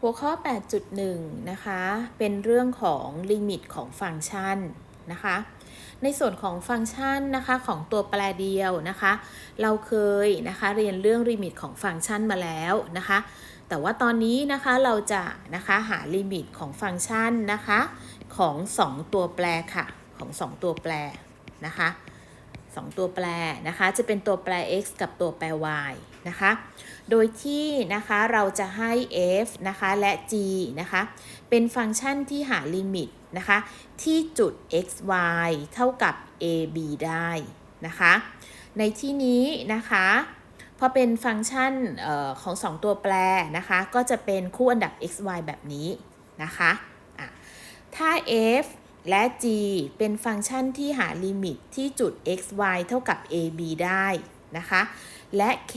หัวข้อ 8.1 นะคะ เป็นเรื่องของลิมิตของฟังก์ชันนะคะ ในส่วนของฟังก์ชันนะคะของตัวแปรเดียวนะคะ เราเคยนะคะเรียนเรื่องลิมิตของฟังก์ชันมาแล้วนะคะ แต่ว่าตอนนี้นะคะเราจะนะคะหาลิมิตของฟังก์ชันนะคะของ 2 ตัวแปรค่ะของ 2 ตัวแปรนะคะ 2 ตัวแปรนะคะ จะเป็นตัวแปร x กับตัวแปร y นะคะ โดยที่นะคะเราจะให้ f นะคะและ g นะคะ เป็นฟังก์ชันที่หาลิมิตนะคะ ที่จุด x y เท่ากับ a b ได้นะคะ ในที่นี้นะคะพอเป็นฟังก์ชันออของ 2 ตัวแปรนะคะ ก็จะเป็นคู่อันดับ x y แบบนี้นะคะะถ้า f และ g เป็นฟังก์ชันที่หาลิมิตที่จุด x y เท่ากับ a b ได้นะคะ และ k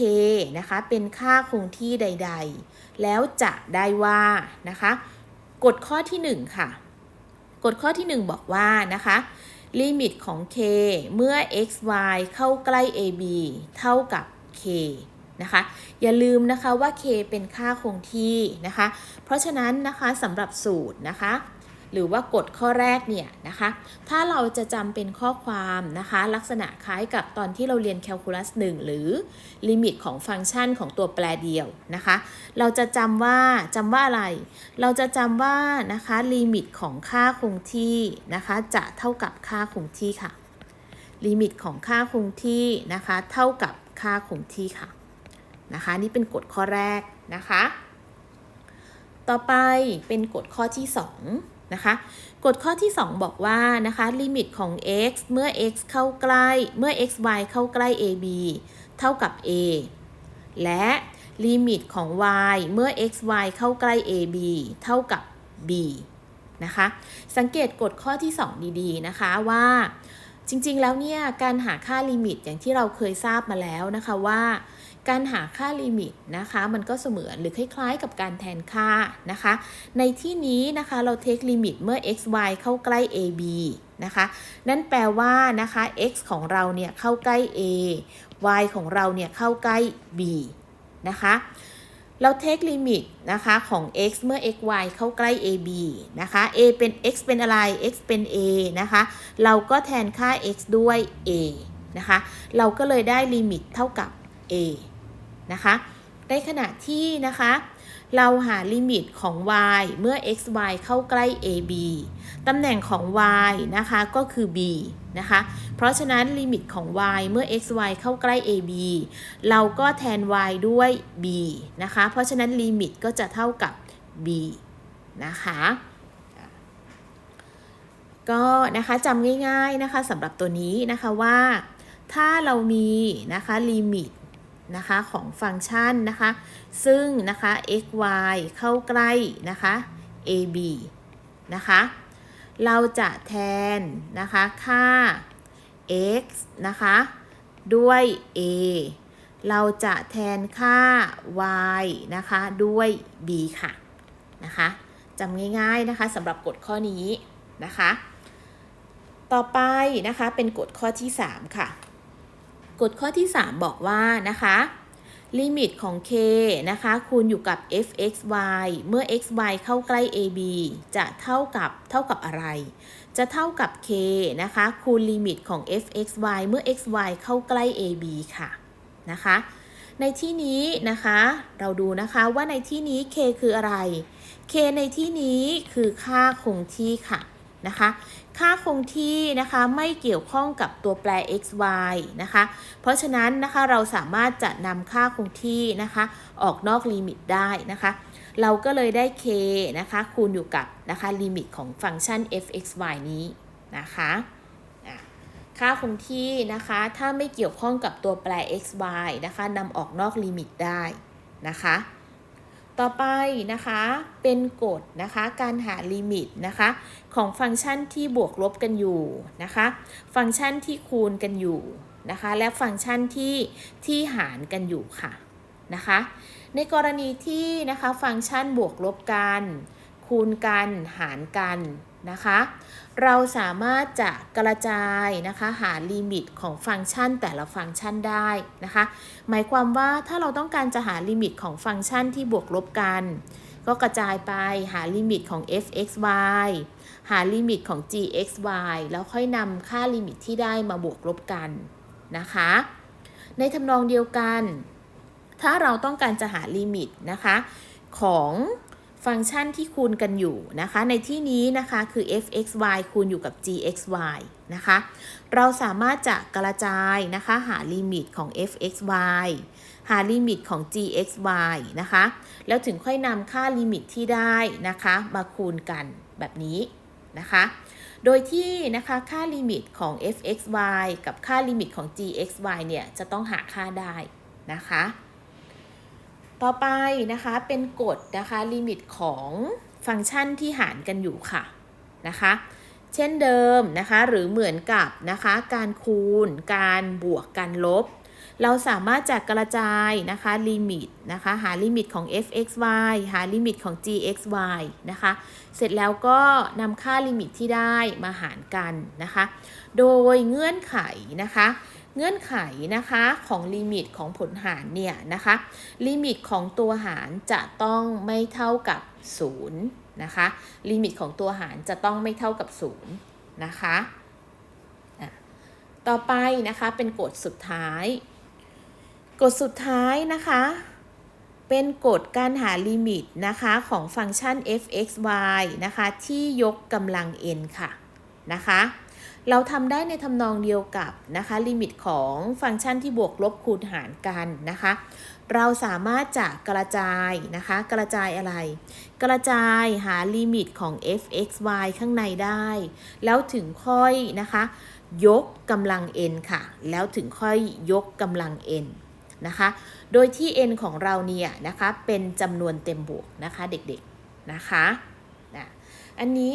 นะคะ เป็นค่าคงที่ใด ๆ แล้วจะได้ว่านะคะ กฎข้อที่ 1 ค่ะ กฎข้อที่ 1 บอกว่านะคะลิมิตของ k เมื่อ x y เข้าใกล้ a b เท่ากับ k นะคะ อย่าลืมนะคะว่า k เป็นค่าคงที่นะคะ เพราะฉะนั้นนะคะสำหรับสูตรนะคะ หรือว่ากฎข้อแรกเนี่ยนะคะ ถ้าเราจะจำเป็นข้อความนะคะ ลักษณะคล้ายกับตอนที่เราเรียนแคลคูลัส 1 หรือลิมิตของฟังก์ชันของตัวแปรเดียวนะคะ เราจะจำว่าจำว่าอะไร เราจะจำว่านะคะลิมิตของค่าคงที่นะคะ จะเท่ากับค่าคงที่ค่ะ ลิมิตของค่าคงที่นะคะ เท่ากับค่าคงที่ค่ะนะคะ นี่เป็นกฎข้อแรกนะคะ ต่อไปเป็นกฎข้อที่ 2 นะคะกฎข้อที่ 2 บอกว่านะคะลิมิตของ x เมื่อ x เข้าใกล้เมื่อ x y เข้าใกล้ ab เท่ากับ a และลิมิตของ y เมื่อ x y เข้าใกล้ ab เท่ากับ b นะคะสังเกตกฎข้อที่ 2 ดีๆ นะคะว่า จริงๆแล้วเนี่ยการหาค่าลิมิตอย่างที่เราเคยทราบมาแล้วนะคะว่า การหาค่าลิมิตนะคะ มันก็เสมือนหรือคล้ายๆ กับการแทนค่านะคะ ในที่นี้นะคะเราเทคลิมิตเมื่อ x y เข้าใกล้ a b นะคะ นั่นแปลว่านะคะ x ของเราเนี่ยเข้าใกล้ a y ของเราเนี่ยเข้าใกล้ b นะคะเราเทคลิมิตนะคะของ x เมื่อ x y เข้าใกล้ a b นะคะ a เป็น x เป็นอะไร x เป็น a นะคะ เราก็แทนค่า x ด้วย a นะคะ เราก็เลยได้ลิมิตเท่ากับ a นะคะ ในขณะที่นะคะ เราหาลิมิตของ y เมื่อ x y เข้าใกล้ a b ตำแหน่งของ y นะคะก็คือ b นะคะ เพราะฉะนั้นลิมิตของ y เมื่อ x y เข้าใกล้ a b เราก็แทน y ด้วย b นะคะ เพราะฉะนั้นลิมิตก็จะเท่ากับ b นะคะก็นะคะจำง่ายๆนะคะสำหรับตัวนี้นะคะว่าถ้าเรามีนะคะลิมิต นะคะของฟังก์ชันนะคะ ซึ่งนะคะ x y เข้าใกล้นะคะ a b นะคะ เราจะแทนนะคะค่า x นะคะด้วย a เราจะแทนค่า y นะคะด้วย b ค่ะนะคะจำง่ายๆนะคะสำหรับกฎข้อนี้นะคะ ต่อไปนะคะเป็นกฎข้อที่ 3 ค่ะ กฎข้อที่ 3 บอกว่านะคะลิมิตของ k นะคะคูณอยู่กับ f(x,y) เมื่อ x y เข้าใกล้ ab จะเท่ากับเท่ากับอะไร จะเท่ากับ k นะคะคูณลิมิตของ f(x,y) เมื่อ x y เข้าใกล้ ab ค่ะนะคะในที่นี้นะคะเราดูนะคะว่าในที่นี้ k คืออะไร k ในที่นี้คือค่าคงที่ค่ะ นะคะ ค่าคงที่นะคะไม่เกี่ยวข้องกับตัวแปร x y นะคะ เพราะฉะนั้นนะคะเราสามารถจะนำค่าคงที่นะคะ ออกนอกลิมิตได้นะคะ เราก็เลยได้ k นะคะคูณอยู่กับนะคะลิมิตของฟังก์ชัน f x y นี้นะคะค่าคงที่นะคะถ้าไม่เกี่ยวข้องกับตัวแปร x y นะคะนำออกนอกลิมิตได้นะคะ ต่อไปนะคะเป็นกฎนะคะการหาลิมิตนะคะของฟังก์ชันที่บวกลบกันอยู่นะคะฟังก์ชันที่คูณกันอยู่นะคะและฟังก์ชันที่ที่หารกันอยู่ค่ะนะคะในกรณีที่นะคะฟังก์ชันบวกลบกัน คูณกันหารกัน นะคะ เราสามารถจะกระจายนะคะหาลิมิตของฟังก์ชันแต่ละฟังก์ชันได้นะคะ หมายความว่าถ้าเราต้องการจะหาลิมิตของฟังก์ชันที่บวกลบกัน ก็กระจายไปหาลิมิตของ f(x,y) หาลิมิตของ g(x,y) แล้วค่อยนำค่าลิมิตที่ได้มาบวกลบกันนะคะ ในทำนองเดียวกัน ถ้าเราต้องการจะหาลิมิตนะคะของ ฟังก์ชันที่คูณกันอยู่นะคะ ในที่นี้นะคะคือ f(x,y) คูณอยู่กับ g(x,y) นะคะ เราสามารถจะกระจายนะคะหาลิมิตของ f(x,y) หาลิมิตของ g(x,y) นะคะ แล้วถึงค่อยนำค่าลิมิตที่ได้นะคะ มาคูณกันแบบนี้นะคะ โดยที่นะคะค่าลิมิตของ f(x,y) กับค่าลิมิตของ g(x,y) เนี่ยจะต้องหาค่าได้นะคะ ต่อไปนะคะเป็นกฎนะคะลิมิตของฟังก์ชันที่หารกันอยู่ค่ะนะคะเช่นเดิมนะคะหรือเหมือนกับนะคะการคูณ การบวกการลบ เราสามารถจะกระจายนะคะลิมิตนะคะหาลิมิตของ f(x,y) หาลิมิตของ g(x,y) นะคะเสร็จแล้วก็นำค่าลิมิตที่ได้มาหารกันนะคะโดยเงื่อนไขนะคะ เงื่อนไขนะคะของลิมิตของผลหารเนี่ยนะคะลิมิตของตัวหารจะต้องไม่เท่ากับ 0 นะคะลิมิตของตัวหารจะต้องไม่เท่ากับ 0 นะคะอะต่อไปนะคะเป็นกฎสุดท้าย กฎสุดท้ายนะคะเป็นกฎการหาลิมิตนะคะของฟังก์ชัน f(x,y) นะคะที่ยกกำลัง n ค่ะนะคะ เราทำได้ในทำนองเดียวกับนะคะลิมิตของฟังก์ชันที่บวกลบคูณหารกันนะคะ เราสามารถจะกระจายนะคะ กระจายอะไร กระจายหาลิมิตของ f(x,y) ข้างในได้ แล้วถึงค่อยนะคะ ยกกำลัง n ค่ะ แล้วถึงค่อยยกกำลัง n นะคะ โดยที่ n ของเราเนี่ยนะคะเป็นจำนวนเต็มบวกนะคะเด็กๆนะคะนะอันนี้